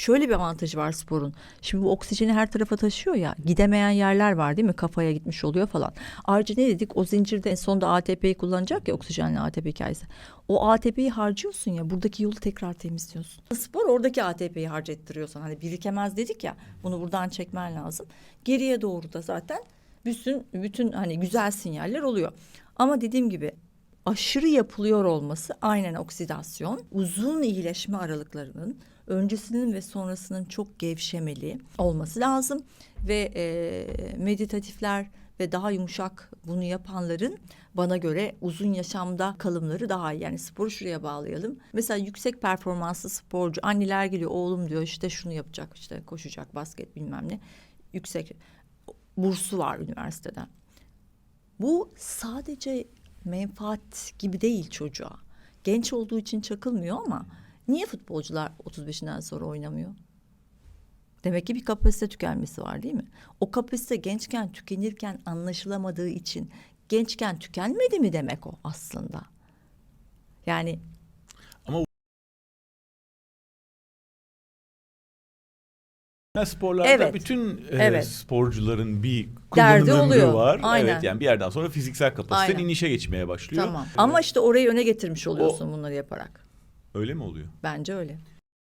şöyle bir avantajı var sporun. Şimdi bu oksijeni her tarafa taşıyor ya. Gidemeyen yerler var değil mi? Kafaya gitmiş oluyor falan. Ayrıca ne dedik? O zincirde en sonunda ATP'yi kullanacak ya oksijenli ATP hikayesi. O ATP'yi harcıyorsun ya buradaki yolu tekrar temizliyorsun. Spor oradaki ATP'yi harcettiriyorsan hani birikemez dedik ya bunu buradan çekmen lazım. Geriye doğru da zaten bütün bütün hani güzel sinyaller oluyor. Ama dediğim gibi aşırı yapılıyor olması aynen oksidasyon. Uzun iyileşme aralıklarının öncesinin ve sonrasının çok gevşemeli olması lazım ve e, meditatifler ve daha yumuşak bunu yapanların bana göre uzun yaşamda kalımları daha iyi. Yani sporu şuraya bağlayalım. Mesela yüksek performanslı sporcu anneler geliyor oğlum diyor işte şunu yapacak işte koşacak basket bilmem ne. Yüksek bursu var üniversiteden. Bu sadece menfaat gibi değil çocuğa. Genç olduğu için çakılmıyor ama niye futbolcular 35'inden sonra oynamıyor? Demek ki bir kapasite tükenmesi var değil mi? O kapasite gençken tükenirken anlaşılamadığı için gençken tükenmedi mi demek o aslında? Yani Ya sporlarda Evet. bütün e, Evet. sporcuların bir Derdi ömrü oluyor. var. Aynen. Evet yani bir yerden sonra fiziksel kapasiten Aynen. inişe geçmeye başlıyor. tamam. Ama işte orayı öne getirmiş oluyorsun bunları yaparak. Öyle mi oluyor? Bence öyle.